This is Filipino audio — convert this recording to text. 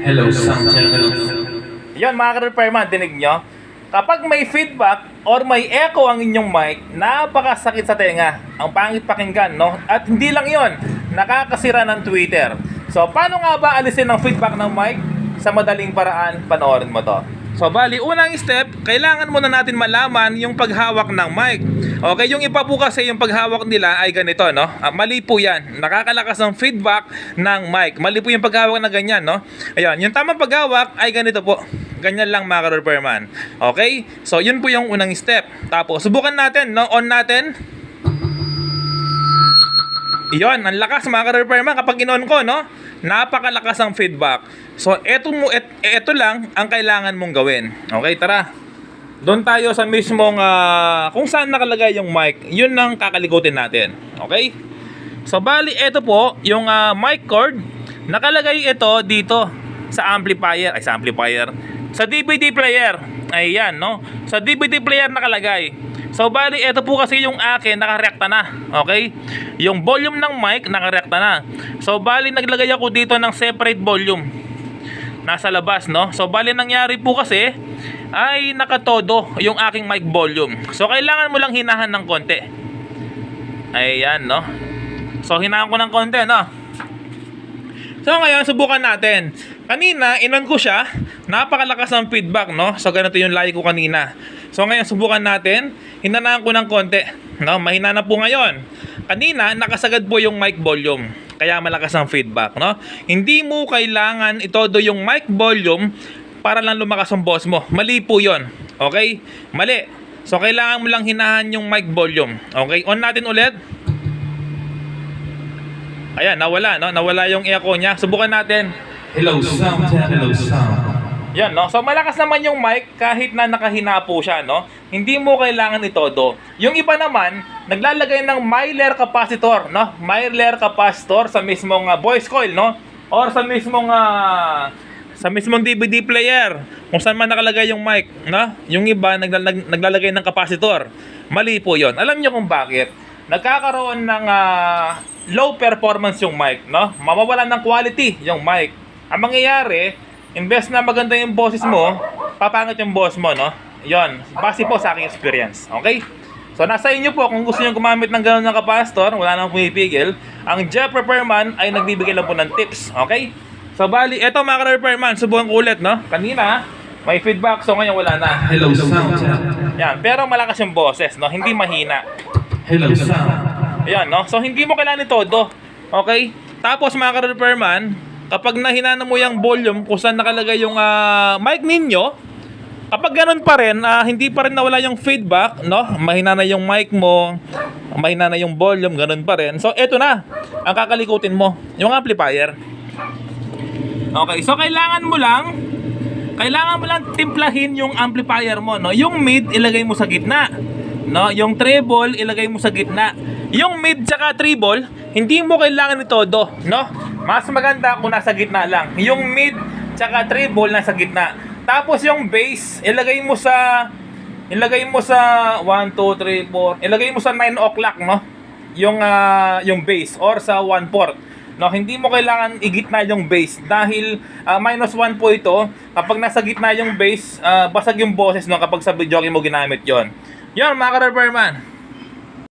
Hello, sound channel. Yan mga ka-repairman, dinig nyo? Kapag may feedback or may echo ang inyong mic, napakasakit sa tenga. Ang pangit pakinggan, no? At hindi lang yon, nakakasira ng Twitter. So, paano nga ba alisin ang feedback ng mic? Sa madaling paraan, panoorin mo to. So, unang step, kailangan muna natin malaman yung paghawak ng mic. Okay, yung iba po kasi yung paghawak nila ay ganito, no? Ah, mali po yan. Nakakalakas ng feedback ng mic. Mali po yung paghawak na ganyan, no? Ayun, yung tamang paghawak ay ganito po. Ganyan lang mga ka-repairman. Okay? So, yun po yung unang step. Tapos, subukan natin, no? On natin. Iyon, ang lakas mga ka-repairman kapag in-on ko, no? Napakalakas ang feedback. So, eto, mo, et, eto lang ang kailangan mong gawin. Okay, tara. Doon tayo sa mismong ah, kung saan nakalagay yung mic. Yun ang kakalikutin natin. Okay? So, bali, eto po, yung ah, mic cord. Nakalagay ito dito sa amplifier. Ay, sa amplifier. Sa DVD player. Ayan, no? Sa DVD player nakalagay. So, bali, ito po kasi yung akin, nakarekta na. Okay? Yung volume ng mic, nakarekta na. So, bali, naglagay ako dito ng separate volume. Nasa labas, no? So, bali, nangyari po kasi, ay nakatodo yung aking mic volume. So, kailangan mo lang hinahan ng konti. Ayan, no? So, hinahan ko ng konti, no? So ngayon, subukan natin. Kanina, inon ko siya. Napakalakas ng feedback, no? So ganito yung layo ko kanina. So ngayon, subukan natin. Hinanaan ko ng konti. No? Mahina na po ngayon. Kanina, nakasagad po yung mic volume. Kaya malakas ang feedback, no? Hindi mo kailangan itodo yung mic volume para lang lumakas ang boss mo. Mali po yon. Okay? Mali. So kailangan mo lang hinahan yung mic volume. Okay? On natin ulit. Ayan, nawala, no? Nawala yung echo niya. Subukan natin. Hello, sound. Hello, sound. Yan, no? So, malakas naman yung mic kahit na nakahina po siya, no? Hindi mo kailangan itodo. Yung iba naman, naglalagay ng Myler capacitor, no? Myler capacitor sa mismong ah, voice coil, no? Or sa mismong ah, sa mismong DVD player, kung saan man nakalagay yung mic, no? Yung iba naglalag- naglalagay ng capacitor. Mali po 'yon. Alam niyo kung bakit? Nagkakaroon ng ah, low performance yung mic, no? Mawawalan ng quality yung mic. Ang mangyayari, imbes na maganda yung boses mo, papangit yung boss mo, no? Yon, base po sa aking experience. Okay? So, nasa inyo po kung gusto nyo gumamit ng gano'n ng kapastor, wala nang pumipigil. Ang Jeff Repairman ay nagbibigay lang po ng tips. Okay? So, bali, eto mga ka-repairman, subukan ko ulit, no? Kanina, may feedback, so ngayon wala na. Hello, sound. Yan, pero malakas yung boses, no? Hindi mahina. Hello, sound. Ayan, no? So, hindi mo kailangan itodo. Okay? Tapos, mga ka-repairman, kapag nahinana mo yung volume kung saan nakalagay yung ah, mic ninyo, kapag ganun pa rin, ah, hindi pa rin nawala yung feedback, no? Mahina na yung mic mo, mahina na yung volume, ganun pa rin. So, eto na. Ang kakalikutin mo, yung amplifier. Okay, so kailangan mo lang kailangan mo lang timplahin yung amplifier mo, no? Yung mid ilagay mo sa gitna. No, yung treble ilagay mo sa gitna. Yung mid tsaka treble, hindi mo kailangan itodo, no? Mas maganda kung nasa gitna lang. Yung mid tsaka treble nasa gitna. Tapos yung bass, ilagay mo sa ilagay mo sa 1 2 3 4. Ilagay mo sa 9 o'clock, no? Yung ah, yung bass or sa 1 4. No, hindi mo kailangan igitna yung base dahil ah, minus 1 po ito. Kapag nasa gitna yung base, ah, basag yung boses no kapag sa video mo ginamit 'yon. 'Yon mga ka-repairman.